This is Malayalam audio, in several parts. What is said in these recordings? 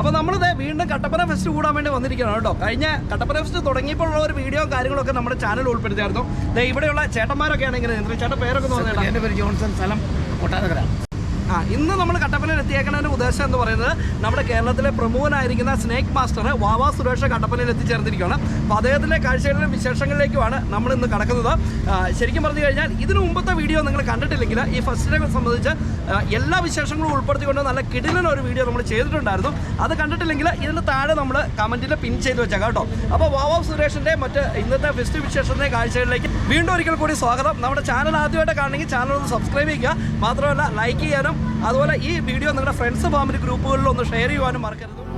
അപ്പോൾ നമ്മളിത് വീണ്ടും കട്ടപ്പന ഫെസ്റ്റ് കൂടാൻ വേണ്ടി വന്നിരിക്കുകയാണ് കേട്ടോ. കഴിഞ്ഞ കട്ടപ്പന ഫെസ്റ്റ് തുടങ്ങിയപ്പോഴുള്ള ഒരു വീഡിയോ കാര്യങ്ങളൊക്കെ നമ്മുടെ ചാനൽ ഉൾപ്പെടുത്തിയായിരുന്നു. ഇവിടെയുള്ള ചേട്ടന്മാരൊക്കെയാണ് ആണെങ്കിൽ ചേട്ടൻ പേരൊക്കെ എന്റെ പേര് ജോൺസൺ സ്ഥലം കൊട്ടാരക്കര. ആ ഇന്ന് നമ്മൾ കട്ടപ്പനയിൽ എത്തിയേക്കുന്നതിന്റെ ഉദ്ദേശം എന്ന് പറയുന്നത് നമ്മുടെ കേരളത്തിലെ പ്രമുഖനായിരിക്കുന്ന സ്നേക്ക് മാസ്റ്റർ വാവാ സുരേഷ് കട്ടപ്പനയിൽ എത്തിച്ചേർന്നിരിക്കുകയാണ്. അപ്പോൾ അദ്ദേഹത്തിന്റെ കാഴ്ചകളിലും വിശേഷങ്ങളിലേക്കുമാണ് നമ്മൾ ഇന്ന് കടക്കുന്നത്. ശരിക്കും പറഞ്ഞു കഴിഞ്ഞാൽ ഇതിനു മുമ്പത്തെ വീഡിയോ നിങ്ങൾ കണ്ടിട്ടില്ലെങ്കിൽ ഈ ഫസ്റ്റിനെ സംബന്ധിച്ച് എല്ലാ വിശേഷങ്ങളും ഉൾപ്പെടുത്തിക്കൊണ്ട് നല്ല കിടിലൻ ഒരു വീഡിയോ നമ്മൾ ചെയ്തിട്ടുണ്ടായിരുന്നു. അത് കണ്ടിട്ടില്ലെങ്കിൽ ഇതിന്റെ താഴെ നമ്മൾ കമന്റിൽ പിൻ ചെയ്ത് വെച്ചേക്കാം കേട്ടോ. അപ്പോൾ വാവാ സുരേഷിന്റെ മറ്റ് ഇന്നത്തെ ഫെസ്റ്റ് വിശേഷത്തിന്റെ കാഴ്ചകളിലേക്ക് വീണ്ടും ഒരിക്കൽ കൂടി സ്വാഗതം. നമ്മുടെ ചാനൽ ആദ്യമായിട്ട് കാണണമെങ്കിൽ ചാനൽ ഒന്ന് സബ്സ്ക്രൈബ് ചെയ്യുക. മാത്രമല്ല ലൈക്ക് ചെയ്യാനും അതുപോലെ ഈ വീഡിയോ നിങ്ങളുടെ ഫ്രണ്ട്സ് ഫാമിലി ഗ്രൂപ്പുകളിൽ ഒന്ന് ഷെയർ ചെയ്യുവാനും മറക്കരുത്.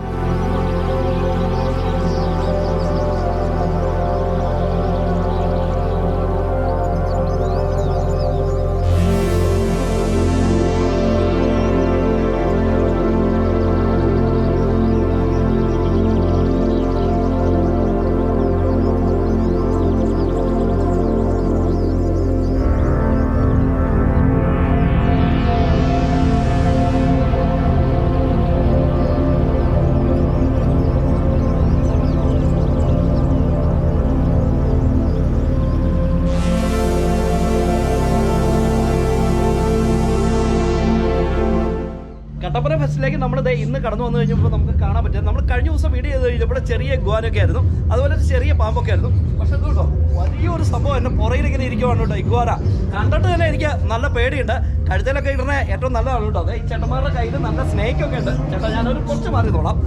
കട്ടപ്പന നമ്മൾ ഇന്ന് കടന്നു വന്നു കഴിഞ്ഞപ്പോൾ നമുക്ക് കാണാൻ പറ്റും നമ്മൾ കഴിഞ്ഞ ദിവസം വീഡിയോ ചെയ്ത് കഴിഞ്ഞപ്പോൾ ചെറിയ ഗോനൊക്കെ ആയിരുന്നു. അതുപോലെ ചെറിയ പാമ്പൊക്കെ ആയിരുന്നു. പക്ഷെ കേട്ടോ വലിയൊരു സംഭവം എന്റെ പുറയിൽ ഇങ്ങനെ ഇരിക്കുവാണ് കേട്ടോ ഇഗ്വാന കണ്ടിട്ട് തന്നെ എനിക്ക് നല്ല പേടിയുണ്ട്. കഴുത്തിലൊക്കെ ഇടുന്ന ഏറ്റവും നല്ലതാണ് കേട്ടോ അതെ. ഈ ചേട്ടന്മാരുടെ കയ്യിൽ നല്ല സ്നേക്ക് ഒക്കെ ഉണ്ട്. ചേട്ടാ ഞാനൊരു കുറച്ച് മാറിയതോളാം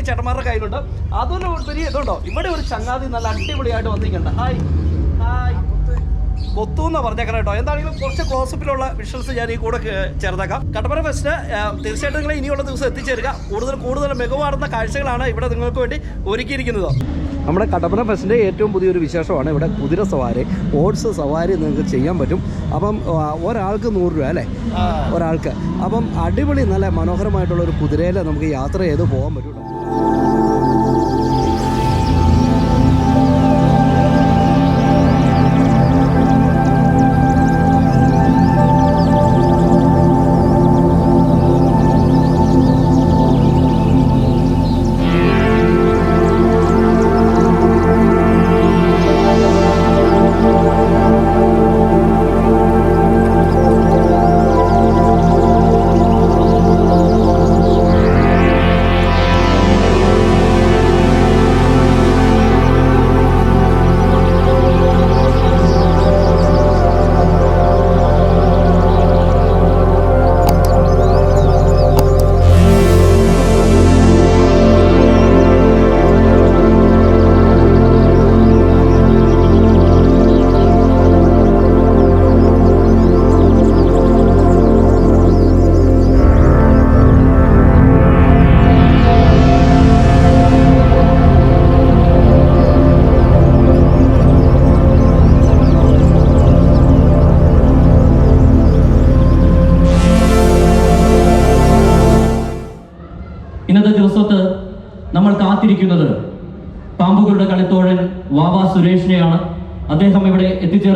ഈ ചേട്ടന്മാരുടെ കയ്യിലുണ്ട്. ഒരു ചെറിയ ഇതുണ്ടോ? ഇവിടെ ഒരു ചങ്ങാതി നല്ല അടിപൊളിയായിട്ട് വന്നിരിക്കുന്നുണ്ട്. ഹായ് ഹായ് എന്ന് പറഞ്ഞേക്കണം കേട്ടോ. എന്താണെങ്കിലും കുറച്ച് ക്ലോസപ്പിലുള്ള വിഷ്വൽസ് ഞാൻ ഈ കൂടെ ചേർത്തേക്കാം കട്ടപ്പന ഫെസ്റ്റ് ആ, തീർച്ചയായിട്ടും നിങ്ങൾ ഇനിയുള്ള ദിവസം എത്തിച്ചേരുക. കൂടുതൽ കൂടുതൽ മികവാർന്ന കാഴ്ചകളാണ് ഇവിടെ നിങ്ങൾക്ക് വേണ്ടി ഒരുക്കിയിരിക്കുന്നത്. നമ്മുടെ കട്ടപ്പന ഫെസ്റ്റിന്റെ ഏറ്റവും പുതിയൊരു വിശേഷമാണ് ഇവിടെ കുതിര സവാരി ഓട്സ് സവാരി നിങ്ങൾക്ക് ചെയ്യാൻ പറ്റും. അപ്പം ഒരാൾക്ക് നൂറ് രൂപ അല്ലേ? ഒരാൾക്ക്. അപ്പം അടിപൊളി നല്ല മനോഹരമായിട്ടുള്ള ഒരു കുതിരയിൽ നമുക്ക് യാത്ര ചെയ്ത് പോകാൻ പറ്റും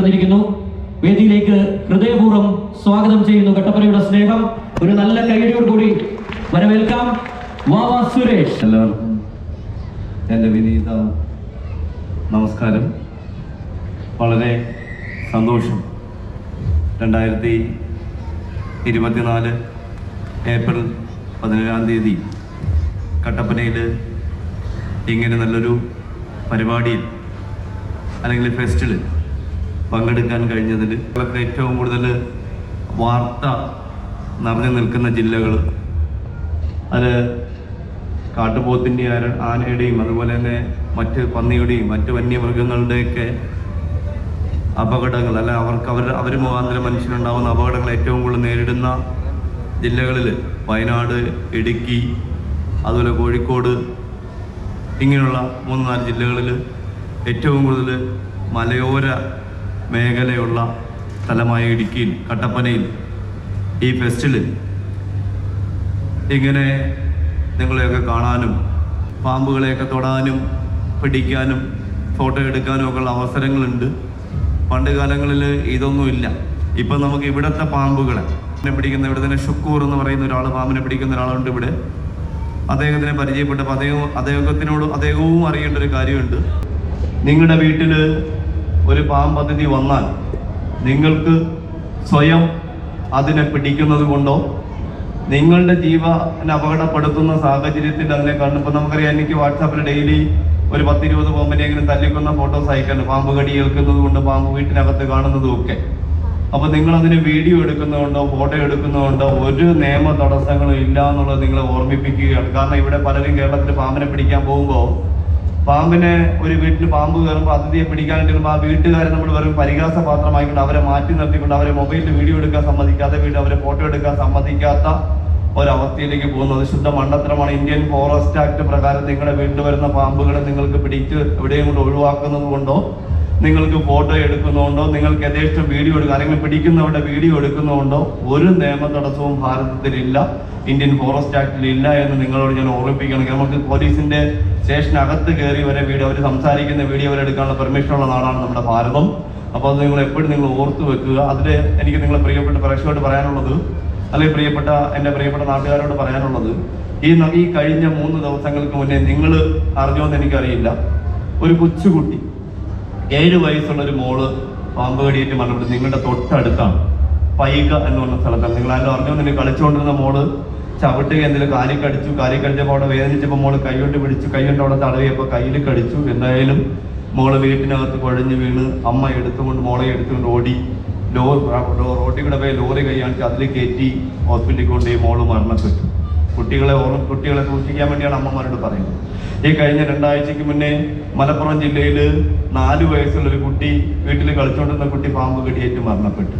ഇവിടെ വേദിയിലേക്ക് ഹൃദയപൂർവം സ്വാഗതം ചെയ്യുന്നു കട്ടപ്പനയുടെ സ്നേഹം. ഒരു നല്ല കൈയടിയോട് കൂടി വരവേൽക്കാം വാവാ സുരേഷ്. എന്റെ വിനീത നമസ്കാരം. വളരെ സന്തോഷം. രണ്ടായിരത്തി ഇരുപത്തിനാല് ഏപ്രിൽ പതിനേഴാം തീയതി കട്ടപ്പനയിൽ ഇങ്ങനെ നല്ലൊരു പരിപാടിയിൽ അല്ലെങ്കിൽ ഫെസ്റ്റിൽ പങ്കെടുക്കാൻ കഴിഞ്ഞതിൽ കേരളത്തിൽ ഏറ്റവും കൂടുതൽ വാർത്ത നിറഞ്ഞു നിൽക്കുന്ന ജില്ലകൾ അത് കാട്ടുപോത്തിന്റെ ആനയുടെയും അതുപോലെ തന്നെ മറ്റ് പന്നിയുടെയും മറ്റ് വന്യമൃഗങ്ങളുടെയൊക്കെ അപകടങ്ങൾ അല്ല അവർക്ക് അവർ അവർ മുഖാന്തരം മനുഷ്യനുണ്ടാകുന്ന അപകടങ്ങൾ ഏറ്റവും കൂടുതൽ നേരിടുന്ന ജില്ലകളിൽ വയനാട് ഇടുക്കി അതുപോലെ കോഴിക്കോട് ഇങ്ങനെയുള്ള മൂന്ന് നാല് ജില്ലകളിൽ ഏറ്റവും കൂടുതൽ മലയോര മേഖലയുള്ള സ്ഥലമായ ഇടുക്കിയിൽ കട്ടപ്പനയിൽ ഈ ഫെസ്റ്റിൽ ഇങ്ങനെ നിങ്ങളെയൊക്കെ കാണാനും പാമ്പുകളെയൊക്കെ തൊടാനും പിടിക്കാനും ഫോട്ടോ എടുക്കാനും ഒക്കെ ഉള്ള അവസരങ്ങളുണ്ട്. പണ്ട് കാലങ്ങളിൽ ഇതൊന്നുമില്ല ഇപ്പം നമുക്ക് ഇവിടുത്തെ പാമ്പുകളെ പിടിക്കുന്ന ഇവിടെ തന്നെ ഷുക്കൂർ എന്ന് പറയുന്ന ഒരാൾ പാമ്പിനെ പിടിക്കുന്ന ഒരാളുണ്ട് ഇവിടെ. അദ്ദേഹത്തിനെ പരിചയപ്പെട്ടപ്പോൾ അദ്ദേഹം അദ്ദേഹത്തിനോട് അദ്ദേഹവും അറിയേണ്ട ഒരു കാര്യമുണ്ട്. നിങ്ങളുടെ വീട്ടിൽ ഒരു പാമ്പ് പദ്ധതി വന്നാൽ നിങ്ങൾക്ക് സ്വയം അതിനെ പിടിക്കുന്നത് കൊണ്ടോ? നിങ്ങളുടെ ജീവനെ അപകടപ്പെടുത്തുന്ന സാഹചര്യത്തിൽ അതിനെ കാണുമ്പോൾ നമുക്കറിയാം എനിക്ക് വാട്സാപ്പിൽ ഡെയിലി ഒരു പത്തിരുപത് പാമ്പിനെങ്കിലും തല്ലിക്കുന്ന ഫോട്ടോസ് അയക്കുന്നുണ്ട് പാമ്പ് കടി ഏൽക്കുന്നത് കൊണ്ട് പാമ്പ് വീട്ടിനകത്ത് കാണുന്നതും ഒക്കെ. അപ്പൊ നിങ്ങൾ അതിന് വീഡിയോ എടുക്കുന്നതുകൊണ്ടോ ഫോട്ടോ എടുക്കുന്നതുകൊണ്ടോ ഒരു നിയമ തടസ്സങ്ങളും ഇല്ല എന്നുള്ളത് നിങ്ങളെ ഓർമ്മിപ്പിക്കുകയാണ്. കാരണം ഇവിടെ പലരും കേരളത്തിൽ പാമ്പിനെ പിടിക്കാൻ പോകുമ്പോൾ പാമ്പിനെ ഒരു വീട്ടിൽ പാമ്പ് കയറുമ്പോൾ അതിഥിയെ പിടിക്കാൻ ചെല്ലുമ്പോൾ ആ വീട്ടുകാരെ നമ്മൾ വെറും പരിഹാസ പാത്രമായിക്കൊണ്ട് അവരെ മാറ്റി നിർത്തിക്കൊണ്ട് അവരെ മൊബൈലിൽ വീഡിയോ എടുക്കാൻ സമ്മതിക്കാതെ വീട് അവരെ ഫോട്ടോ എടുക്കാൻ സമ്മതിക്കാത്ത ഒരവസ്ഥയിലേക്ക് പോകുന്നത് ശുദ്ധ മണ്ടത്തരമാണ്. ഇന്ത്യൻ ഫോറസ്റ്റ് ആക്ട് പ്രകാരം നിങ്ങളുടെ വീട്ടിൽ വരുന്ന പാമ്പുകളെ നിങ്ങൾക്ക് പിടിച്ച് എവിടെയും കൊണ്ട് ഒഴിവാക്കുന്നത് കൊണ്ടോ നിങ്ങൾക്ക് ഫോട്ടോ എടുക്കുന്നതുകൊണ്ടോ നിങ്ങൾക്ക് യഥേഷ്ടം വീഡിയോ എടുക്കുക അല്ലെങ്കിൽ പിടിക്കുന്നവരുടെ വീഡിയോ എടുക്കുന്നതുകൊണ്ടോ ഒരു നിയമ തടസ്സവും ഭാരതത്തിലില്ല. ഇന്ത്യൻ ഫോറസ്റ്റ് ആക്ടിൽ ഇല്ല എന്ന് നിങ്ങളോട് ഞാൻ ഓർമ്മിപ്പിക്കണം നമുക്ക് പോലീസിന്റെ സ്റ്റേഷനകത്ത് കയറി വരെ വീഡിയോ അവർ സംസാരിക്കുന്ന വീഡിയോ വരെ എടുക്കാനുള്ള പെർമിഷൻ ഉള്ള നാടാണ് നമ്മുടെ ഭാരതം. അപ്പോൾ അത് നിങ്ങൾ എപ്പോഴും നിങ്ങൾ ഓർത്ത് വെക്കുക. അതിൽ എനിക്ക് നിങ്ങളെ പ്രിയപ്പെട്ട പ്രേക്ഷകരോട് പറയാനുള്ളത് അല്ലെങ്കിൽ പ്രിയപ്പെട്ട എന്റെ പ്രിയപ്പെട്ട നാട്ടുകാരോട് പറയാനുള്ളത് ഈ ഈ കഴിഞ്ഞ മൂന്ന് ദിവസങ്ങൾക്ക് മുന്നേ നിങ്ങൾ അറിഞ്ഞോന്ന് എനിക്കറിയില്ല. ഒരു കൊച്ചുകുട്ടി ഏഴ് വയസ്സുള്ള ഒരു മോൾ പാമ്പ് കടിയേറ്റ് മരണപ്പെട്ടു. നിങ്ങളുടെ തൊട്ടടുത്താണ്. പൈക എന്ന് പറഞ്ഞ സ്ഥലത്താണ്. നിങ്ങൾ ആരും അറിഞ്ഞോ നിങ്ങൾ കളിച്ചുകൊണ്ടിരുന്ന മോൾ ചവിട്ടുക എന്തെങ്കിലും കാലിൽ കടിച്ചു കാലിൽ കടിച്ചപ്പോൾ അവിടെ വേദനിച്ചപ്പോൾ മോൾ കൈകൊണ്ട് പിടിച്ചു കൈകൊണ്ട് അവിടെ തടവിയപ്പോൾ കയ്യിൽ കടിച്ചു. എന്തായാലും മോൾ വീട്ടിനകത്ത് കുഴഞ്ഞു വീണ് അമ്മ എടുത്തുകൊണ്ട് മോളെ എടുത്തുകൊണ്ട് ഓടി. ലോ റോട്ടിൽ കൂടെ പോയി ലോറി കൈയാണിച്ച് അതിൽ കയറ്റി ഹോസ്പിറ്റലിൽ കൊണ്ടുപോയി മോൾ മരണപ്പെട്ടു. കുട്ടികളെ ഓർമ്മ കുട്ടികളെ സൂക്ഷിക്കാൻ വേണ്ടിയാണ് അമ്മമാരോട് പറയുന്നത്. ഈ കഴിഞ്ഞ രണ്ടാഴ്ചക്ക് മുന്നേ മലപ്പുറം ജില്ലയിൽ നാല് വയസ്സുള്ള ഒരു കുട്ടി വീട്ടിൽ കളിച്ചുകൊണ്ടിരുന്ന കുട്ടി പാമ്പ് കടിയേറ്റ് മരണപ്പെട്ടു.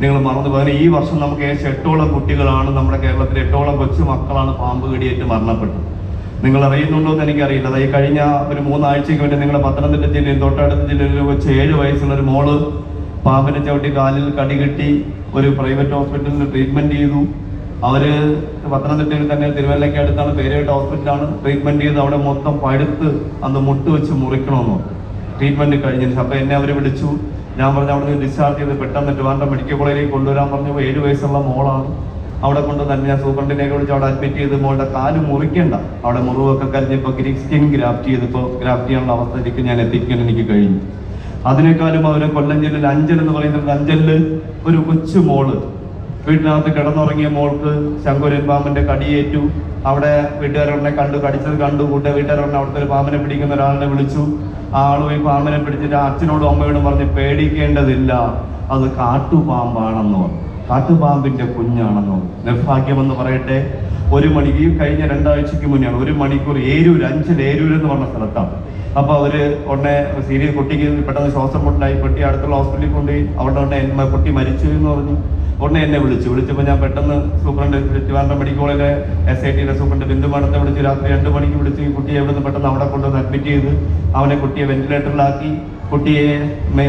നിങ്ങൾ മറന്നു പോകാൻ. ഈ വർഷം നമുക്ക് ഏകദേശം എട്ടോളം കുട്ടികളാണ് നമ്മുടെ കേരളത്തിലെ എട്ടോളം കൊച്ചു മക്കളാണ് പാമ്പ് കടിയേറ്റ് മരണപ്പെട്ടത്. നിങ്ങൾ അറിയുന്നുണ്ടോ എന്ന് എനിക്കറിയില്ല. അതായത് കഴിഞ്ഞ ഒരു മൂന്നാഴ്ചയ്ക്ക് വേണ്ടി നിങ്ങളുടെ പത്തനംതിട്ട ജില്ലയിൽ തൊട്ടടുത്ത ജില്ലയിൽ വെച്ച് ഏഴ് വയസ്സുള്ള ഒരു മോൾ പാമ്പിനെ ചവിട്ടി കാലിൽ കടി കെട്ടി ഒരു പ്രൈവറ്റ് ഹോസ്പിറ്റലിൽ ട്രീറ്റ്മെന്റ് ചെയ്തു. അവർ പത്തനംതിട്ടയിൽ തന്നെ തിരുവല്ലയ്ക്ക് അടുത്താണ് പേരുകേട്ട ഹോസ്പിറ്റലാണ് ട്രീറ്റ്മെന്റ് ചെയ്ത് അവിടെ മൊത്തം പഴുത്ത് അന്ന് മുട്ട് വെച്ച് മുറിക്കണമെന്ന്. ട്രീറ്റ്മെന്റ് കഴിഞ്ഞിട്ട് അപ്പൊ എന്നെ അവർ വിളിച്ചു. ഞാൻ പറഞ്ഞു അവിടെ നിന്ന് ഡിസ്ചാർജ് ചെയ്ത് പെട്ടെന്ന് ട്രിവാൻഡ്രം മെഡിക്കൽ കോളേജിലേക്ക് കൊണ്ടുവരാൻ പറഞ്ഞു ഏഴ് വയസ്സുള്ള മോളാണ്. അവിടെ കൊണ്ട് തന്നെ ഞാൻ സൂപ്രണ്ടിനെയൊക്കെ വിളിച്ച് അവിടെ അഡ്മിറ്റ് ചെയ്ത് മോളുടെ കാൽ മുറിക്കണ്ട. അവിടെ മുറിവൊക്കെ കരിഞ്ഞപ്പോൾ സ്കിൻ ഗ്രാഫ്റ്റ് ചെയ്ത് ചെയ്തപ്പോൾ ഗ്രാഫ്റ്റ് ചെയ്യാനുള്ള അവസ്ഥയിലേക്ക് ഞാൻ എത്തിക്കാൻ എനിക്ക് കഴിഞ്ഞു. അതിനേക്കാളും അവരെ കൊല്ലം ജില്ലയിൽ അഞ്ചൽ എന്ന് പറയുന്നത് അഞ്ചലിൽ ഒരു കൊച്ചു മോൾ. വീട്ടിനകത്ത് കിടന്നുറങ്ങിയ മോൾക്ക് ശങ്കുരൻ പാമ്പിന്റെ കടിയേറ്റു. അവിടെ വീട്ടുകാരൊന്നെ കണ്ടു കടിച്ചത് കണ്ടു കൂട്ടെ വീട്ടുകാരൊന്നെ അവിടുത്തെ ഒരു പാമ്പിനെ പിടിക്കുന്ന ഒരാളിനെ വിളിച്ചു. ആ ആൾ പോയി പാമ്പിനെ പിടിച്ചിട്ട് അച്ഛനോടും അമ്മയോടും പറഞ്ഞ് പേടിക്കേണ്ടതില്ല അത് കാട്ടുപാമ്പാണെന്ന് കാട്ടുപാമ്പിന്റെ കുഞ്ഞാണെന്ന് നിർഭാഗ്യമെന്ന് പറയട്ടെ ഒരു മണിക്ക് ഈ കഴിഞ്ഞ രണ്ടാഴ്ചക്ക് മുന്നെയാണ് ഒരു മണിക്കൂർ ഏരൂർ അഞ്ചൽ ഏരൂർ എന്ന് പറഞ്ഞ സ്ഥലത്താണ്. അപ്പൊ അവർ ഉടനെ സീരിയസ് കുട്ടിക്ക് പെട്ടെന്ന് ശ്വാസം കൊണ്ടായി കുട്ടി അടുത്തുള്ള ഹോസ്പിറ്റലിൽ കൊണ്ടുപോയി അവിടെ ഉടനെ കുട്ടി മരിച്ചു എന്ന് പറഞ്ഞു. ഉടനെ എന്നെ വിളിച്ചു. വിളിച്ചപ്പോൾ ഞാൻ പെട്ടെന്ന് സൂപ്രണ്ട് ട്രിവാൻഡ്രം മെഡിക്കൽ കോളേജിലെ എസ് ഐ ടിയിലെ സൂപ്രണ്ട് ബിന്ദു മാഡത്തെ വിളിച്ച് രാത്രി രണ്ട് മണിക്ക് വിളിച്ച് ഈ കുട്ടിയെ എവിടെ നിന്ന് പെട്ടെന്ന് അവിടെ കൊണ്ടുവന്ന് അഡ്മിറ്റ് ചെയ്ത് അവനെ കുട്ടിയെ വെന്റിലേറ്ററിലാക്കി കുട്ടിയെ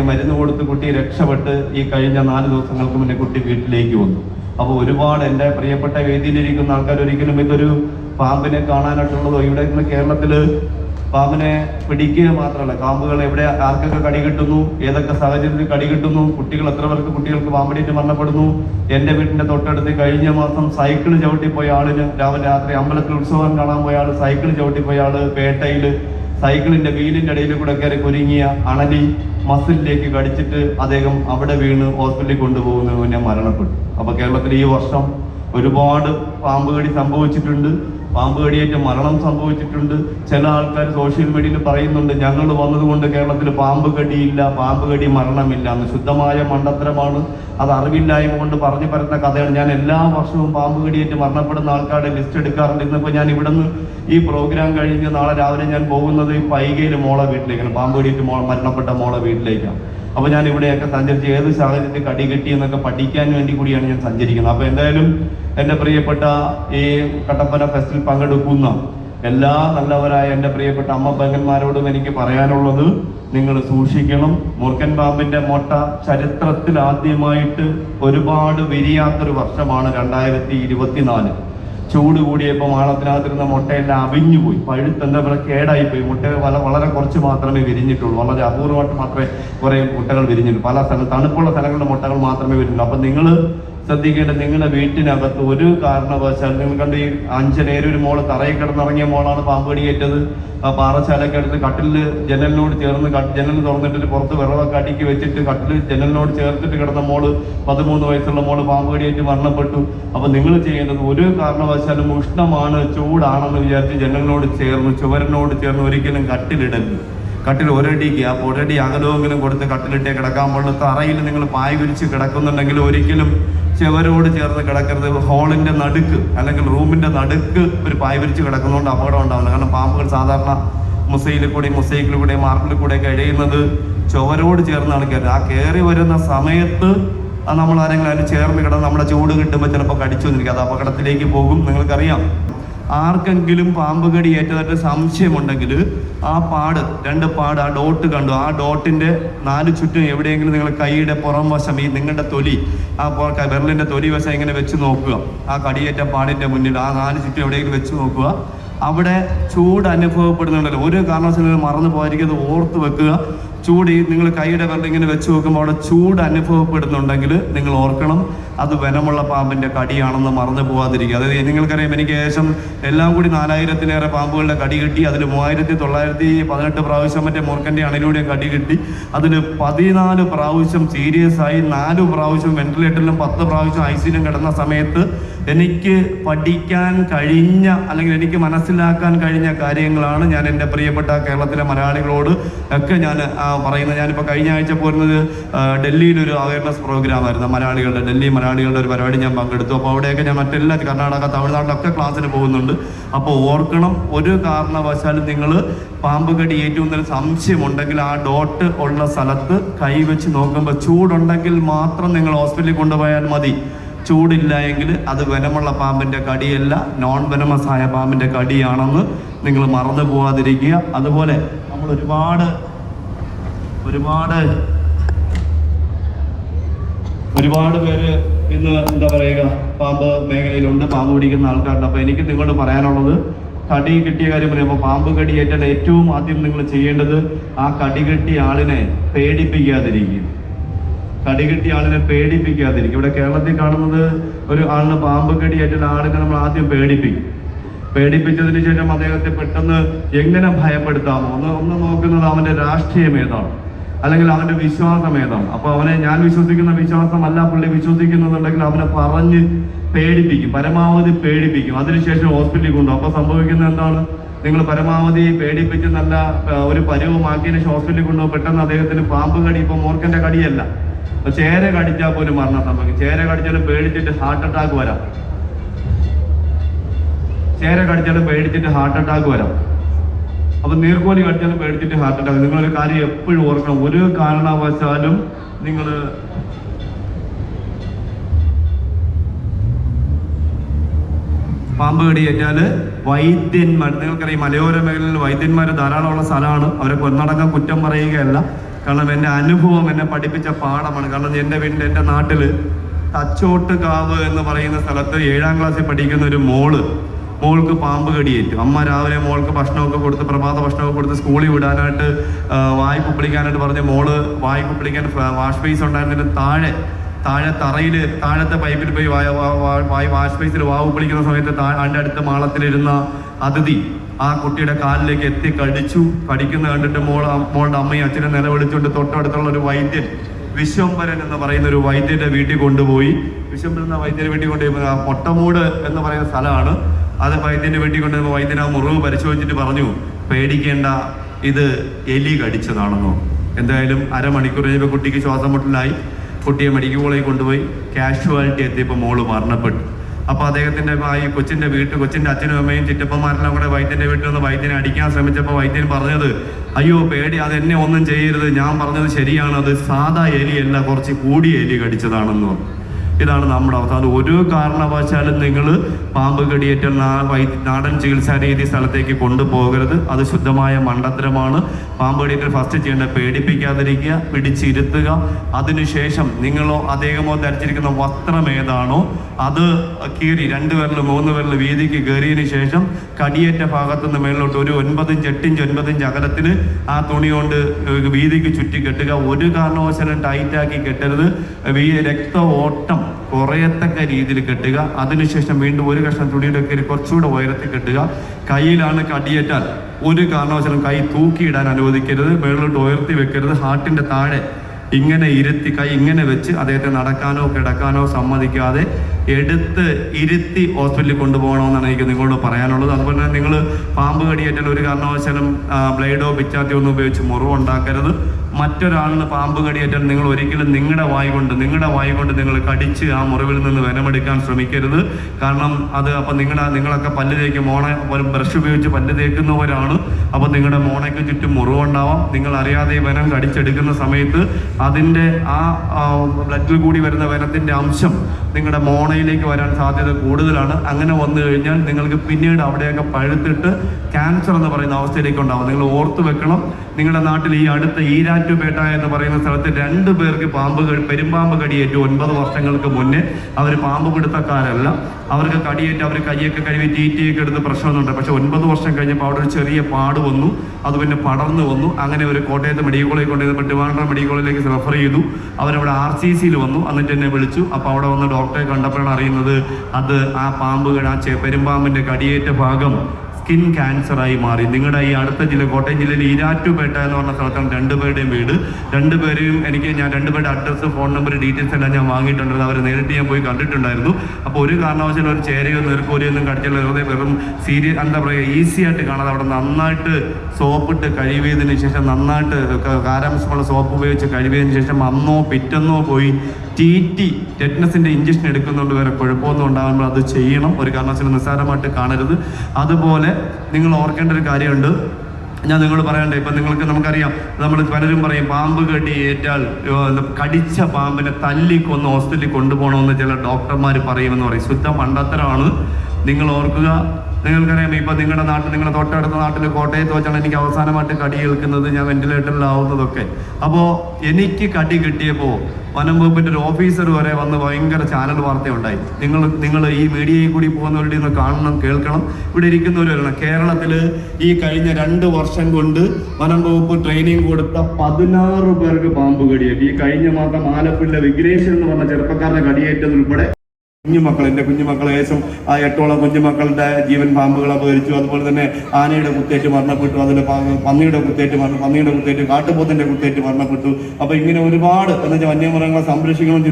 മരുന്ന് കൊടുത്ത് കുട്ടിയെ രക്ഷപ്പെട്ട് ഈ കഴിഞ്ഞ നാല് ദിവസങ്ങൾക്ക് മുന്നേ കുട്ടി വീട്ടിലേക്ക് വന്നു. അപ്പോൾ ഒരുപാട് എന്റെ പ്രിയപ്പെട്ട വേദിയിലിരിക്കുന്ന ആൾക്കാർ ഒരിക്കലും ഇതൊരു പാമ്പിനെ കാണാനായിട്ടുള്ളതോ ഇവിടെ ഇന്ന് കേരളത്തിൽ പാമ്പിനെ പിടിക്കുക മാത്രമല്ല പാമ്പുകൾ എവിടെ ആർക്കൊക്കെ കടി കിട്ടുന്നു ഏതൊക്കെ സാഹചര്യത്തിൽ കടി കിട്ടുന്നു കുട്ടികൾ എത്ര പേർക്ക് കുട്ടികൾക്ക് പാമ്പടിയിട്ട് മരണപ്പെടുന്നു എന്റെ വീടിന്റെ തൊട്ടടുത്ത് കഴിഞ്ഞ മാസം സൈക്കിൾ ചവിട്ടിപ്പോയ ആളിന് രാവിലെ രാത്രി അമ്പലത്തിൽ ഉത്സവം കാണാൻ പോയ ആൾ സൈക്കിൾ ചവിട്ടിപ്പോയ ആൾ പേട്ടയിൽ സൈക്കിളിന്റെ വീലിന്റെ ഇടയിൽ കൂടെ കയറി കുരുങ്ങിയ അണലി മസിലിലേക്ക് കടിച്ചിട്ട് അദ്ദേഹം അവിടെ വീണ് ഹോസ്പിറ്റലിൽ കൊണ്ടുപോകുന്നതിന് മരണപ്പെട്ടു. അപ്പൊ കേരളത്തിൽ ഈ വർഷം ഒരുപാട് പാമ്പുകടി സംഭവിച്ചിട്ടുണ്ട്. പാമ്പ് കടിയേറ്റ് മരണം സംഭവിച്ചിട്ടുണ്ട്. ചില ആൾക്കാർ സോഷ്യൽ മീഡിയയിൽ പറയുന്നുണ്ട് ഞങ്ങൾ വന്നതുകൊണ്ട് കേരളത്തിൽ പാമ്പ് കടിയില്ല പാമ്പ് കടി മരണമില്ല എന്ന്. ശുദ്ധമായ മണ്ടത്തരമാണ്. അത് അറിവില്ലായ്മ കൊണ്ട് പറഞ്ഞു പരന്ന കഥയാണ്. ഞാൻ എല്ലാ വർഷവും പാമ്പ് കടിയേറ്റ് മരണപ്പെടുന്ന ആൾക്കാരുടെ ലിസ്റ്റ് എടുക്കാറുണ്ട്. ഇന്നിപ്പോൾ ഞാൻ ഇവിടുന്ന് ഈ പ്രോഗ്രാം കഴിഞ്ഞ് നാളെ രാവിലെ ഞാൻ പോകുന്നത് പൈകയിൽ മോളെ വീട്ടിലേക്കാണ്. പാമ്പ് കടിയേറ്റ് മരണപ്പെട്ട മോളെ വീട്ടിലേക്കാണ്. അപ്പൊ ഞാൻ ഇവിടെയൊക്കെ സഞ്ചരിച്ച് ഏത് സാഹചര്യത്തിൽ കടി കിട്ടി എന്നൊക്കെ പഠിക്കാൻ വേണ്ടി കൂടിയാണ് ഞാൻ സഞ്ചരിക്കുന്നത്. അപ്പൊ എന്തായാലും എന്റെ പ്രിയപ്പെട്ട ഈ കട്ടപ്പന ഫെസ്റ്റിൽ പങ്കെടുക്കുന്ന എല്ലാ നല്ലവരായ എന്റെ പ്രിയപ്പെട്ട അമ്മ പെങ്ങന്മാരോടും എനിക്ക് പറയാനുള്ളത് നിങ്ങൾ സൂക്ഷിക്കണം. മുർക്കൻ പാമ്പിന്റെ മൊട്ട ചരിത്രത്തിൽ ആദ്യമായിട്ട് ഒരുപാട് വിരിയാത്തൊരു വർഷമാണ് രണ്ടായിരത്തി ഇരുപത്തിനാല്. ചൂട് കൂടിയപ്പോൾ മാളത്തിനകത്തിരുന്ന മുട്ടയെല്ലാം അവിഞ്ഞുപോയി. പഴുത്ത് എന്താ പറയുക കേടായിപ്പോയി. മുട്ട വളരെ കുറച്ച് മാത്രമേ വിരിഞ്ഞിട്ടുള്ളൂ. വളരെ അപൂർവമായിട്ട് മാത്രമേ കുറേ മുട്ടകൾ വിരിഞ്ഞിട്ടുള്ളൂ. പല സ്ഥലം തണുപ്പുള്ള സ്ഥലങ്ങളുടെ മുട്ടകൾ മാത്രമേ വിരിഞ്ഞുള്ളൂ അപ്പം നിങ്ങൾ ശ്രദ്ധിക്കേണ്ട നിങ്ങളുടെ വീട്ടിനകത്ത് ഒരു കാരണവശാൽ നിങ്ങൾ കണ്ട് ഈ അഞ്ചനേര് ഒരു മോൾ തറയിൽ കിടന്നിറങ്ങിയ മോളാണ് പാമ്പ് കടിയേറ്റത് ആ പാറശാലൊക്കെ എടുത്ത് കട്ടിലിൽ ജനലിനോട് ചേർന്ന് ജനൽ തുറന്നിട്ട് പുറത്ത് വിറവൊക്കെ അടുക്കി വെച്ചിട്ട് കട്ടിൽ ജനലിനോട് ചേർത്തിട്ട് കിടന്ന മോൾ പതിമൂന്ന് വയസ്സുള്ള മോൾ പാമ്പ് കടിയേറ്റ് മരണപ്പെട്ടു. അപ്പൊ നിങ്ങൾ ചെയ്യേണ്ടത് ഒരു കാരണവശാലും ഉഷ്ണമാണ് ചൂടാണെന്ന് വിചാരിച്ച് ജനലിനോട് ചേർന്ന് ചുവരനോട് ചേർന്ന് ഒരിക്കലും കട്ടിലിടരുത്. കട്ടിൽ ഒരടി ഗ്യാപ്പ് ഒരടി അകലമെങ്കിലും കൊടുത്ത് കട്ടിലിട്ടേ കിടക്കാൻ പാടുള്ളൂ. തറയിൽ നിങ്ങൾ പായ വിരിച്ച് കിടക്കുന്നുണ്ടെങ്കിൽ ഒരിക്കലും ചെവരോട് ചേർന്ന് കിടക്കരുത്. ഹോളിന്റെ നടുക്ക് അല്ലെങ്കിൽ റൂമിന്റെ നടുക്ക് ഒരു പായ വിരിച്ച് കിടക്കുന്നതുകൊണ്ട് അപകടം ഉണ്ടാവില്ല. കാരണം പാമ്പുകൾ സാധാരണ മുസയിൽ കൂടെ മുസൈക്കിൽ കൂടെ മാർക്കിൽ കൂടെ ഒക്കെ എഴയുന്നത് ചുവരോട് ചേർന്നാണ് കയറുന്നത് ആ കയറി വരുന്ന സമയത്ത് നമ്മൾ ആരെങ്കിലും അതിന് ചേർന്ന് കിടന്ന് നമ്മുടെ ചൂട് കിട്ടുമ്പോൾ ചിലപ്പോൾ കടിച്ചു വന്നിരിക്കും. അത് അപകടത്തിലേക്ക് പോകും. നിങ്ങൾക്കറിയാം. ആർക്കെങ്കിലും പാമ്പ് കടി ഏറ്റതായിട്ട് സംശയമുണ്ടെങ്കിൽ ആ പാട് രണ്ട് പാട് ആ ഡോട്ട് കണ്ടു. ആ ഡോട്ടിന്റെ നാല് ചുറ്റും എവിടെയെങ്കിലും നിങ്ങൾ കൈയുടെ പുറം വശം ഈ നിങ്ങളുടെ തൊലി ആ വിരലിന്റെ തൊലി വശം ഇങ്ങനെ വെച്ച് നോക്കുക. ആ കടിയേറ്റ പാടിന്റെ മുന്നിൽ ആ നാല് ചുറ്റും എവിടെയെങ്കിലും വെച്ച് നോക്കുക. അവിടെ ചൂട് അനുഭവപ്പെടുന്നുണ്ടല്ലോ. ഒരു കാരണവശാലും മറന്നു പോയിരിക്കുന്നത് ഓർത്ത് വെക്കുക. ചൂട് നിങ്ങൾ കൈയുടെ വിരൽ ഇങ്ങനെ വെച്ച് നോക്കുമ്പോൾ അവിടെ ചൂട് അനുഭവപ്പെടുന്നുണ്ടെങ്കിൽ നിങ്ങൾ ഓർക്കണം അത് വനമുള്ള പാമ്പിന്റെ കടിയാണെന്ന് മറന്നു പോകാതിരിക്കുക അതായത് നിങ്ങൾക്കറിയാം എനിക്ക് ഏകദേശം എല്ലാം കൂടി നാലായിരത്തിലേറെ പാമ്പുകളുടെ കടി കിട്ടി. അതിൽ മൂവായിരത്തി തൊള്ളായിരത്തി പതിനെട്ട് പ്രാവശ്യം മറ്റേ മുറുക്കന്റെ അണിലൂടെ കടി കിട്ടി. അതിൽ പതിനാല് പ്രാവശ്യം സീരിയസ് ആയി നാല് പ്രാവശ്യം വെന്റിലേറ്ററിലും പത്ത് പ്രാവശ്യം ഐസിലും കിടന്ന സമയത്ത് എനിക്ക് പഠിക്കാൻ കഴിഞ്ഞ അല്ലെങ്കിൽ എനിക്ക് മനസ്സിലാക്കാൻ കഴിഞ്ഞ കാര്യങ്ങളാണ് ഞാൻ എന്റെ പ്രിയപ്പെട്ട കേരളത്തിലെ മലയാളികളോട് ഒക്കെ ഞാൻ പറയുന്നത്. ഞാനിപ്പോൾ കഴിഞ്ഞ ആഴ്ച പോരുന്നത് ഡൽഹിയിലൊരു അവയർനെസ് പ്രോഗ്രാം ആയിരുന്നു. മലയാളികളുടെ ഡൽഹി മലയാളികളുടെ ഒരു പരിപാടി ഞാൻ പങ്കെടുത്തു. അപ്പോൾ അവിടെയൊക്കെ ഞാൻ മറ്റെല്ലാ കർണാടക തമിഴ്നാട്ടിലൊക്കെ ക്ലാസ്സിന് പോകുന്നുണ്ട്. അപ്പോൾ ഓർക്കണം ഒരു കാരണവശാലും നിങ്ങൾ പാമ്പ് കടി ഏറ്റവും സംശയമുണ്ടെങ്കിൽ ആ ഡോട്ട് ഉള്ള സ്ഥലത്ത് കൈവച്ച് നോക്കുമ്പോൾ ചൂടുണ്ടെങ്കിൽ മാത്രം നിങ്ങൾ ഹോസ്പിറ്റലിൽ കൊണ്ടുപോയാൽ മതി. ചൂടില്ല എങ്കിൽ അത് വനമുള്ള പാമ്പിന്റെ കടിയല്ല നോൺ വനമസായ ആയ പാമ്പിന്റെ കടിയാണെന്ന് നിങ്ങൾ മറന്നു പോവാതിരിക്കുക. അതുപോലെ നമ്മൾ ഒരുപാട് ഒരുപാട് ഒരുപാട് പേര് ഇന്ന് എന്താ പറയുക പാമ്പ് മേഖലയിലുണ്ട് പാമ്പ് പിടിക്കുന്ന ആൾക്കാരുണ്ട്. അപ്പോൾ എനിക്ക് നിങ്ങളോട് പറയാനുള്ളത് കടി കിട്ടിയ കാര്യം പറയുമ്പോൾ പാമ്പ് കടി ഏറ്റാൽ ഏറ്റവും ആദ്യം നിങ്ങൾ ചെയ്യേണ്ടത് ആ കടി കിട്ടിയ ആളിനെ പേടിപ്പിക്കാതിരിക്കുക. കടി കിട്ടിയ ആളിനെ പേടിപ്പിക്കാതിരിക്കും. ഇവിടെ കേരളത്തിൽ കാണുന്നത് ഒരു ആളിന് പാമ്പ് കടിയേറ്റുള്ള ആളുകൾ നമ്മൾ ആദ്യം പേടിപ്പിക്കും. പേടിപ്പിച്ചതിന് ശേഷം അദ്ദേഹത്തെ പെട്ടെന്ന് എങ്ങനെ ഭയപ്പെടുത്താമോ? ഒന്ന് ഒന്ന് നോക്കുന്നത് അവന്റെ രാഷ്ട്രീയം ഏതാണ്? അല്ലെങ്കിൽ അവന്റെ വിശ്വാസം ഏതാണ്? അപ്പൊ അവനെ ഞാൻ വിശ്വസിക്കുന്ന വിശ്വാസമല്ല പുള്ളി വിശ്വസിക്കുന്നുണ്ടെങ്കിൽ അവനെ പറഞ്ഞ് പേടിപ്പിക്കും. പരമാവധി പേടിപ്പിക്കും. അതിനുശേഷം ഹോസ്പിറ്റലിൽ കൊണ്ടുപോകും. അപ്പൊ സംഭവിക്കുന്നത് എന്താണ്? നിങ്ങൾ പരമാവധി പേടിപ്പിച്ച് നല്ല ഒരു പരുവമാക്കിയതിന് ഹോസ്പിറ്റലിൽ കൊണ്ടുപോകും. പെട്ടെന്ന് അദ്ദേഹത്തിന് പാമ്പ് കടി. ഇപ്പൊ മൂർഖന്റെ കടിയല്ല. ചേര കടിച്ചാൽ പോലും മരണം സംഭവിക്കും. ചേര കടിച്ചാലും പേടിച്ചിട്ട് ഹാർട്ട് അറ്റാക്ക് വരാം. ചേര കടിച്ചാലും പേടിച്ചിട്ട് ഹാർട്ട് അറ്റാക്ക് വരാം. അപ്പൊ നീർക്കോലി കടിച്ചാലും പേടിച്ചിട്ട് ഹാർട്ട് അറ്റാക്ക് നിങ്ങളൊരു കാര്യം എപ്പോഴും ഓർക്കണം. ഒരു കാരണവശാലും നിങ്ങൾ പാമ്പ് കടിയേറ്റാൽ വൈദ്യന്മാർ നിങ്ങൾക്കറിയാം മലയോര മേഖലയിൽ വൈദ്യന്മാർ ധാരാളമുള്ള സ്ഥലമാണ്. അവരെ കൊന്നടക്കം കുറ്റം പറയുകയല്ല. കാരണം എന്റെ അനുഭവം എന്നെ പഠിപ്പിച്ച പാഠമാണ്. കാരണം എന്റെ വീടിന്റെ എന്റെ നാട്ടിൽ തച്ചോട്ട് കാവ് എന്ന് പറയുന്ന സ്ഥലത്ത് ഏഴാം ക്ലാസ്സിൽ പഠിക്കുന്ന ഒരു മോൾ മോൾക്ക് പാമ്പ് കടിയേറ്റു. അമ്മ രാവിലെ മോൾക്ക് ഭക്ഷണമൊക്കെ കൊടുത്ത് പ്രഭാത ഭക്ഷണമൊക്കെ കൊടുത്ത് സ്കൂളിൽ വിടാനായിട്ട് വായ്പ പിടിക്കാനായിട്ട് പറഞ്ഞ് മോൾ വായ്പ കുപ്പിളിക്കാൻ വാഷ് ബേസ് ഉണ്ടായിരുന്നതിന് താഴെ താഴെ തറയിൽ താഴത്തെ പൈപ്പിൽ പോയി വായ വാഷ് ബേസിൽ വാവ് പിടിക്കുന്ന സമയത്ത് താഴെ അടുത്ത മാളത്തിലിരുന്ന അതിഥി ആ കുട്ടിയുടെ കാലിലേക്ക് എത്തി കടിച്ചു. കടിക്കുന്ന കണ്ടിട്ട് മോൾ മോളുടെ അമ്മയും അച്ഛനെ നിലവിളിച്ചുകൊണ്ട് തൊട്ടടുത്തുള്ള ഒരു വൈദ്യൻ വിശ്വംബരൻ എന്ന് പറയുന്ന ഒരു വൈദ്യന്റെ വീട്ടിൽ കൊണ്ടുപോയി. വിശ്വംഭരൻ എന്ന വൈദ്യന്റെ വീട്ടിൽ കൊണ്ടുപോയി. പൊട്ടമൂട് എന്ന് പറയുന്ന സ്ഥലമാണ്. അത് വൈദ്യന്റെ വീട്ടിൽ കൊണ്ടുപോയി വൈദ്യൻ ആ മുറിവ് പരിശോധിച്ചിട്ട് പറഞ്ഞു പേടിക്കേണ്ട ഇത് എലി കടിച്ചതാണെന്നോ. എന്തായാലും അരമണിക്കൂർ കഴിയുമ്പോൾ കുട്ടിക്ക് ശ്വാസം മുട്ടലായി കുട്ടിയെ മെഡിക്കൽ കോളേജിൽ കൊണ്ടുപോയി. കാഷ്വാലിറ്റി എത്തിയപ്പോൾ മോൾ മരണപ്പെട്ടു. അപ്പൊ അദ്ദേഹത്തിന്റെ ഈ കൊച്ചിന്റെ വീട്ട് കൊച്ചിന്റെ അച്ഛനും അമ്മയും ചിറ്റപ്പന്മാരെല്ലാം കൂടെ വൈദ്യന്റെ വീട്ടിൽ നിന്ന് വൈദ്യനെ അടിക്കാൻ ശ്രമിച്ചപ്പോൾ വൈദ്യൻ പറഞ്ഞത് അയ്യോ പേടി അത് എന്നെ ഒന്നും ചെയ്യരുത്. ഞാൻ പറഞ്ഞത് ശരിയാണ്. അത് സാധാ എലിയല്ല കുറച്ച് കൂടിയ എലി കടിച്ചതാണെന്ന് ഇതാണ് നമ്മുടെ അവസ്ഥ. അത് ഒരു കാരണവശാലും നിങ്ങൾ പാമ്പ് കടിയേറ്റ നാടൻ ചികിത്സാ രീതി സ്ഥലത്തേക്ക് കൊണ്ടുപോകരുത്. അത് ശുദ്ധമായ മണ്ടത്തരമാണ്. പാമ്പ് കടിയേറ്റ് ഫസ്റ്റ് ചെയ്യേണ്ട പേടിപ്പിക്കാതിരിക്കുക പിടിച്ചിരുത്തുക. അതിനുശേഷം നിങ്ങളോ അദ്ദേഹമോ ധരിച്ചിരിക്കുന്ന വസ്ത്രം ഏതാണോ അത് കീറി രണ്ട് വിരൽ മൂന്ന് വിരൽ വീതിക്ക് കയറിയതിന് ശേഷം കടിയേറ്റ ഭാഗത്തു നിന്ന് മേളിലോട്ട് ഒരു ഒൻപതിഞ്ച് എട്ടിഞ്ച് ഒൻപതിഞ്ച് അകലത്തിൽ ആ തുണി കൊണ്ട് വീതിക്ക് ചുറ്റി കെട്ടുക. ഒരു കാരണവശാലും ടൈറ്റാക്കി കെട്ടരുത്. രക്ത ഓട്ടം കുറയത്തക്ക രീതിയിൽ കെട്ടുക. അതിനുശേഷം വീണ്ടും ഒരു കഷ്ണം തുണിയുടെ കയറി കുറച്ചുകൂടെ ഉയരത്തിൽ കെട്ടുക. കയ്യിലാണ് കടിയേറ്റാൽ ഒരു കാരണവശാലും കൈ തൂക്കിയിടാൻ അനുവദിക്കരുത്. മേളിലോട്ട് ഉയർത്തി വെക്കരുത്. ഹാർട്ടിന്റെ താഴെ ഇങ്ങനെ ഇരുത്തി കൈ ഇങ്ങനെ വെച്ച് അദ്ദേഹത്തെ നടക്കാനോ കിടക്കാനോ സമ്മതിക്കാതെ എടുത്ത് ഇരുത്തി ഹോസ്പിറ്റലിൽ കൊണ്ടുപോകണമെന്നാണ് എനിക്ക് നിങ്ങളോട് പറയാനുള്ളത്. അതുപോലെ തന്നെ നിങ്ങൾ പാമ്പ് കടിയേറ്റാൽ ഒരു കാരണവശാലും ബ്ലേഡോ പിച്ചാത്തിയോ ഒന്നും ഉപയോഗിച്ച് മുറിവ് ഉണ്ടാക്കരുത് മറ്റൊരാളിന് പാമ്പ് കടിയേറ്റാൽ നിങ്ങൾ ഒരിക്കലും നിങ്ങളുടെ വായി കൊണ്ട് നിങ്ങളുടെ വായി കൊണ്ട് നിങ്ങൾ കടിച്ച് ആ മുറിവിൽ നിന്ന് വനമെടുക്കാൻ ശ്രമിക്കരുത്. കാരണം അത് അപ്പം നിങ്ങളുടെ നിങ്ങളൊക്കെ പല്ല് തേക്കും. മോണ ബ്രഷ് ഉപയോഗിച്ച് പല്ല് തേക്കുന്നവരാണ്. അപ്പം നിങ്ങളുടെ മോണയ്ക്ക് ചുറ്റും മുറിവുണ്ടാവാം. നിങ്ങൾ അറിയാതെ വനം കടിച്ചെടുക്കുന്ന സമയത്ത് അതിന്റെ ആ ബ്ലഡിൽ കൂടി വരുന്ന വനത്തിന്റെ അംശം നിങ്ങളുടെ മോണയിലേക്ക് വരാൻ സാധ്യത കൂടുതലാണ്. അങ്ങനെ വന്നു കഴിഞ്ഞാൽ നിങ്ങൾക്ക് പിന്നീട് അവിടെയൊക്കെ പഴുത്തിട്ട് ക്യാൻസർ എന്ന് പറയുന്ന അവസ്ഥയിലേക്ക് ഉണ്ടാവും. നിങ്ങൾ ഓർത്തു വെക്കണം. നിങ്ങളുടെ നാട്ടിൽ ഈ അടുത്ത ഈരാറ്റുപേട്ട എന്ന് പറയുന്ന സ്ഥലത്ത് രണ്ട് പേർക്ക് പാമ്പ് പെരുമ്പാമ്പ് കടിയേറ്റു ഒൻപത് വർഷങ്ങൾക്ക് മുന്നേ. അവർ പാമ്പ് പിടുത്തക്കാരല്ല. അവർക്ക് കടിയേറ്റ് അവർ കൈയൊക്കെ കഴുകി ടീറ്റിയൊക്കെ എടുത്ത് പ്രശ്നമൊന്നുണ്ട്. പക്ഷെ ഒൻപത് വർഷം കഴിഞ്ഞപ്പോൾ അവിടെ ഒരു ചെറിയ പാട് വന്നു. അത് പിന്നെ പടർന്നു വന്നു. അങ്ങനെ ഒരു കോട്ടയത്ത് മെഡിക്കൽ കോളേജ് കൊണ്ടുവന്നപ്പോൾ ട്രിവാൻഡ്രം മെഡിക്കൽ കോളേജിലേക്ക് റെഫർ ചെയ്തു. അവരവിടെ ആർ സി സിയിൽ വന്നു. എന്നിട്ട് എന്നെ വിളിച്ചു. അപ്പോൾ അവിടെ വന്ന് ഡോക്ടറെ കണ്ടപ്പോഴാണ് അറിയുന്നത് അത് ആ പാമ്പുകൾ ആ പെരുമ്പാമ്പിന്റെ കടിയേറ്റ ഭാഗം സ്കിൻ ക്യാൻസറായി മാറി. നിങ്ങളുടെ ഈ അടുത്ത ജില്ല കോട്ടയം ജില്ലയിൽ ഈരാറ്റുപേട്ട എന്ന് പറഞ്ഞ സ്ഥലത്താണ് രണ്ടുപേരുടെയും വീട്. രണ്ടുപേരെയും എനിക്ക് ഞാൻ രണ്ടുപേരുടെ അഡ്രസ്സ് ഫോൺ നമ്പർ ഡീറ്റെയിൽസ് എല്ലാം ഞാൻ വാങ്ങിയിട്ടുണ്ടായിരുന്നു അവരെ നേരിട്ട് ഞാൻ പോയി കണ്ടിട്ടുണ്ടായിരുന്നു. അപ്പോൾ ഒരു കാരണവശാലും ഒരു ചേരയോ നെർക്കോലിയോ ഒന്നും കടിച്ചുള്ള വെറുതെ വെറും സീരിയസ് എന്താ പറയുക ഈസി ആയിട്ട് കാണാതെ അവിടെ നന്നായിട്ട് സോപ്പിട്ട് കഴുകിയതിന് ശേഷം നന്നായിട്ട് കാരാംശമുള്ള സോപ്പ് ഉപയോഗിച്ച് കഴുകിയതിന് ശേഷം അന്നോ പിറ്റന്നോ പോയി ടി ടി ടെറ്റ്നസിന്റെ ഇഞ്ചക്ഷൻ എടുക്കുന്നതുകൊണ്ട് വരെ കുഴപ്പമൊന്നും ഉണ്ടാകുമ്പോൾ അത് ചെയ്യണം. ഒരു കാരണവശാലും നിസ്സാരമായിട്ട് കാണരുത്. അതുപോലെ നിങ്ങൾ ഓർക്കേണ്ട ഒരു കാര്യമുണ്ട്. ഞാൻ നിങ്ങൾ പറയണ്ടേ ഇപ്പം നിങ്ങൾക്ക് നമുക്കറിയാം. നമ്മൾ പലരും പറയും പാമ്പ് കടി ഏറ്റാൽ കടിച്ച പാമ്പിനെ തല്ലിക്കൊന്ന് ഹോസ്പിറ്റലിൽ കൊണ്ടുപോകണമെന്ന് ചില ഡോക്ടർമാർ പറയുമെന്ന് പറയും. ശുദ്ധ മണ്ടത്തരമാണ്. നിങ്ങൾ ഓർക്കുക നിങ്ങൾക്കറിയാം ഇപ്പം നിങ്ങളുടെ നാട്ടിൽ നിങ്ങളുടെ തൊട്ടടുത്ത നാട്ടിൽ കോട്ടയത്ത് വെച്ചാണ് എനിക്ക് അവസാനമായിട്ട് കടി കേൾക്കുന്നത് ഞാൻ വെന്റിലേറ്ററിലാവുന്നതൊക്കെ അപ്പോൾ എനിക്ക് കടി കിട്ടിയപ്പോൾ വനം വകുപ്പിന്റെ ഒരു ഓഫീസർ വരെ വന്ന് ഭയങ്കര ചാനൽ വാർത്ത ഉണ്ടായി നിങ്ങൾ നിങ്ങൾ ഈ മീഡിയയിൽ കൂടി പോകുന്നവരുടെ നിന്ന് കാണണം കേൾക്കണം. ഇവിടെ ഇരിക്കുന്നവരാണ് കേരളത്തിൽ ഈ കഴിഞ്ഞ രണ്ട് വർഷം കൊണ്ട് വനം വകുപ്പ് ട്രെയിനിങ് കൊടുത്ത പതിനാറ് പേർക്ക് പാമ്പ് കടിയേറ്റ്. ഈ കഴിഞ്ഞ മാസം ആലപ്പുഴ വിഗ്രേഷൻ എന്ന് പറഞ്ഞ ചെറുപ്പക്കാരനെ കടിയേറ്റതുൾപ്പെടെ കുഞ്ഞുമക്കൾ എന്റെ കുഞ്ഞുമക്കൾ ഏകദേശം ആ എട്ടോളം കുഞ്ഞുമക്കളുടെ ജീവൻ പാമ്പുകൾ അപകരിച്ചു അതുപോലെ തന്നെ ആനയുടെ കുത്തേറ്റ് മരണപ്പെട്ടു. അതിന്റെ പന്നിയുടെ കുത്തേറ്റ് മരണം പന്നിയുടെ കുത്തേറ്റ് കാട്ടുപോത്തിന്റെ കുത്തേറ്റ് മരണപ്പെട്ടു. അപ്പോൾ ഇങ്ങനെ ഒരുപാട് എന്ന് വെച്ചാൽ വന്യമൃഗങ്ങളെ സംരക്ഷിക്കണം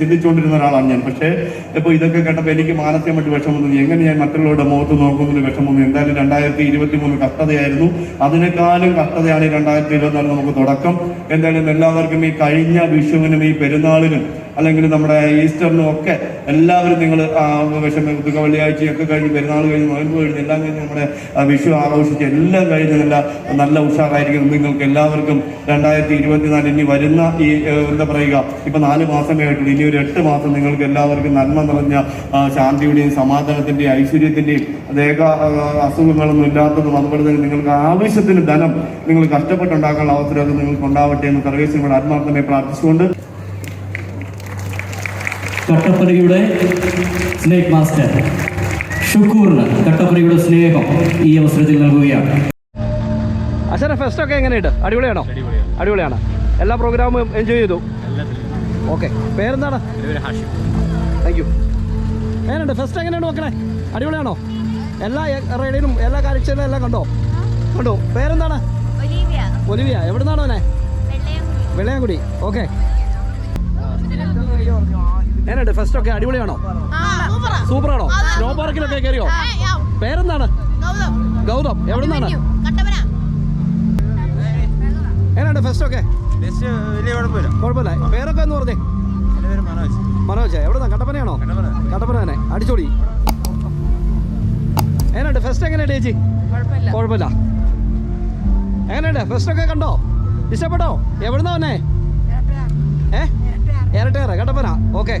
ചിന്തിച്ചുകൊണ്ടിരുന്ന ഒരാളാണ് ഞാൻ. പക്ഷെ ഇപ്പോൾ ഇതൊക്കെ കേട്ടപ്പോൾ എനിക്ക് മാനസികമായിട്ട് വിഷമം തോന്നി. എങ്ങനെ ഞാൻ മറ്റുള്ളവരുടെ മുഖത്ത് നോക്കുന്നതിന് വിഷമം തോന്നി. എന്തായാലും രണ്ടായിരത്തി ഇരുപത്തി മൂന്ന് കഷ്ടതയായിരുന്നു അതിനേക്കാളും കഷ്ടതയാണ് ഈ രണ്ടായിരത്തി ഇരുപത്തിനാല് നമുക്ക് തുടക്കം. എന്തായാലും എല്ലാവർക്കും ഈ കഴിഞ്ഞ വിഷുവിനും ഈ പെരുന്നാളിനും അല്ലെങ്കിൽ നമ്മുടെ ഈസ്റ്ററിനും ഒക്കെ എല്ലാവരും നിങ്ങൾ വിഷമ ദുഃഖ വെള്ളിയാഴ്ചയൊക്കെ കഴിഞ്ഞ് പെരുന്നാൾ കഴിഞ്ഞ് നോയമ്പ് കഴിഞ്ഞ് എല്ലാം കഴിഞ്ഞ് നമ്മുടെ വിഷു ആഘോഷിച്ച് എല്ലാം കഴിഞ്ഞ് നല്ല നല്ല ഉഷാറായിരിക്കും നിങ്ങൾക്ക് എല്ലാവർക്കും രണ്ടായിരത്തി ഇരുപത്തിനാല് ഇനി വരുന്ന ഈ എന്താ പറയുക ഇപ്പൊ നാല് മാസമേ ആയിട്ടുള്ളൂ. ഇനി ഒരു എട്ട് മാസം നിങ്ങൾക്ക് എല്ലാവർക്കും നന്മ നിറഞ്ഞ ശാന്തിയുടെയും സമാധാനത്തിന്റെയും ഐശ്വര്യത്തിന്റെയും ദേഹ അസുഖങ്ങളൊന്നും ഇല്ലാത്തതും അതുപോലെ തന്നെ നിങ്ങൾക്ക് ആവശ്യത്തിന് ധനം നിങ്ങൾ കഷ്ടപ്പെട്ടുണ്ടാക്കാനുള്ള അവസരമൊക്കെ നിങ്ങൾക്ക് ഉണ്ടാവട്ടെ എന്ന് സർവീസിനോട് ആത്മാർത്ഥമായി പ്രാർത്ഥിച്ചുകൊണ്ട് കട്ടപ്പനയുടെ സ്നേക് മാസ്റ്റർ ഷുക്കൂറിന് കട്ടപ്പനയുടെ സ്നേഹം ഈ അവസരത്തിൽ നൽകുകയാണ്. അച്ഛനെ ഫെസ്റ്റ് ഒക്കെ എങ്ങനെയുണ്ട്? അടിപൊളിയാണോ? അടിപൊളിയാണ്. എല്ലാ പ്രോഗ്രാമും എൻജോയ് ചെയ്തു? ഓക്കെ പേരെന്താണ്? താങ്ക് യു എങ്ങനെയുണ്ട് ഫെസ്റ്റ് എങ്ങനെയാണ് നോക്കണേ അടിപൊളിയാണോ? എല്ലാ റൈഡിലും എല്ലാ കാഴ്ചയിലും എല്ലാം കണ്ടോ? കണ്ടോ? പേരെന്താണ്? ഒലീവിയ. ഒലിവിയ. എവിടുന്നാണോ അവനെ? വെള്ളയാംകുടി. ഓക്കെ എങ്ങനെയുണ്ട്? ഫസ്റ്റ് ഒക്കെ അടിപൊളിയാണോ? സൂപ്പറാണോ? സ്നോ പാർക്കിലൊക്കെ കയറിയോ? പേരെന്താണ്? ഗൗതം. എവിടുന്നാണ്? നിന്നാണ് എങ്ങനെയുണ്ട് ഫസ്റ്റ് ഒക്കെ? കുഴപ്പമില്ല. പേരൊക്കെ എന്ന് പറഞ്ഞേ. മനോജ്. എവിടെന്നാ? കട്ടപ്പനയാണോ? കട്ടപ്പന. തന്നെ. അടിച്ചോടി എങ്ങനെയുണ്ട്? ഫസ്റ്റ് എങ്ങനെയുണ്ട് ചേച്ചി കുഴപ്പമില്ല. കുഴപ്പമില്ല. എങ്ങനെയുണ്ട്? ഫെസ്റ്റ് ഒക്കെ കണ്ടോ? ഇഷ്ടപ്പെട്ടോ? എവിടുന്നാ വന്നേ? ഏ? ഇരട്ടയാറ് കട്ടപ്പന ഓക്കെ.